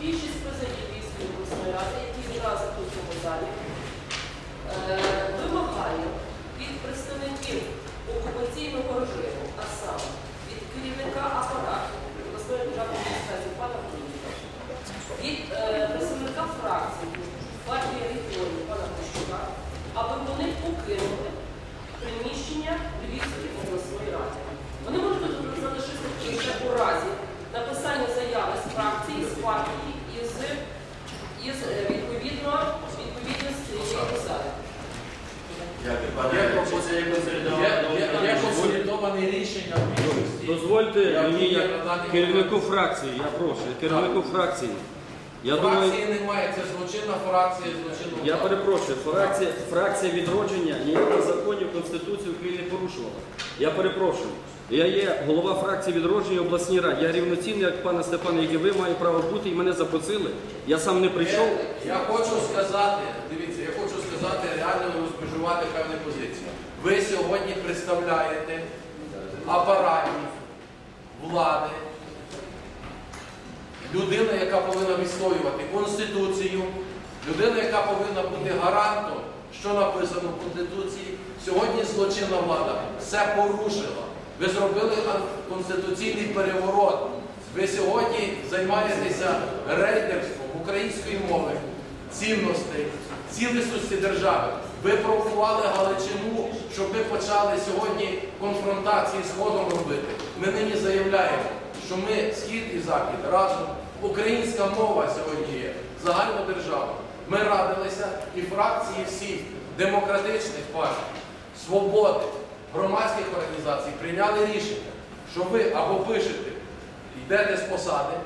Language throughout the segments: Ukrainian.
Більшість президентів Львівської обласної ради, які відразу тут в залі, е, вимагає від представників окупаційного режиму, а саме від керівника апарату обласної державної адміністрації пана Куліка, від е, представника фракції партії регіонів пана Кощука, аби вони покинули приміщення Львівської обласної ради. Вони можуть тут залишитися лише у разі написання заяви з фракції, з партії і з, із е, відповідно відповідності цієї посади. Є консолідована. Є консолідоване рішення більшості. Дозвольте Я мені, як керівнику фракції, я прошу, керівнику фракції. Я думаю, Фракції немає, це злочинна фракція, злочинна я влада. перепрошую, фракція, фракція відродження ніяких законів Конституції України не порушувала. Я перепрошую. Я є голова фракції відродження в обласній раді. Я рівноцінний, як пана Степана, як і ви маю право бути, і мене запросили. Я сам не прийшов. Я хочу сказати, дивіться, я хочу сказати, реально розмежувати певні позиції. Ви сьогодні представляєте апараті влади, людина, яка повинна відстоювати Конституцію, людина, яка повинна бути гарантом, що написано в Конституції. Сьогодні злочинна влада все порушила. Ви зробили конституційний переворот. Ви сьогодні займаєтеся рейдерством української мови, цінностей, цілісності держави. Ви провокували Галичину, щоб ми почали сьогодні конфронтації з Сходом робити. Ми нині заявляємо, що ми схід і захід разом. Українська мова сьогодні є загальна держава. Ми радилися і фракції всіх демократичних партій, свободи, громадських організацій прийняли рішення, що ви або пишете, йдете з посади,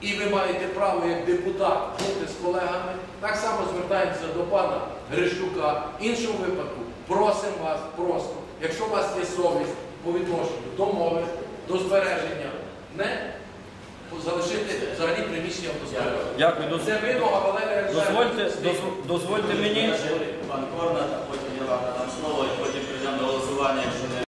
і ви маєте право як депутат бути з колегами. Так само звертаємося до пана Грищука. В іншому випадку просимо вас просто, якщо у вас є совість по відношенню до мови, до збереження, не залишити взагалі приміщення автосфери. Дякую. Це вимога Валерія Дозвольте, дозвольте мені.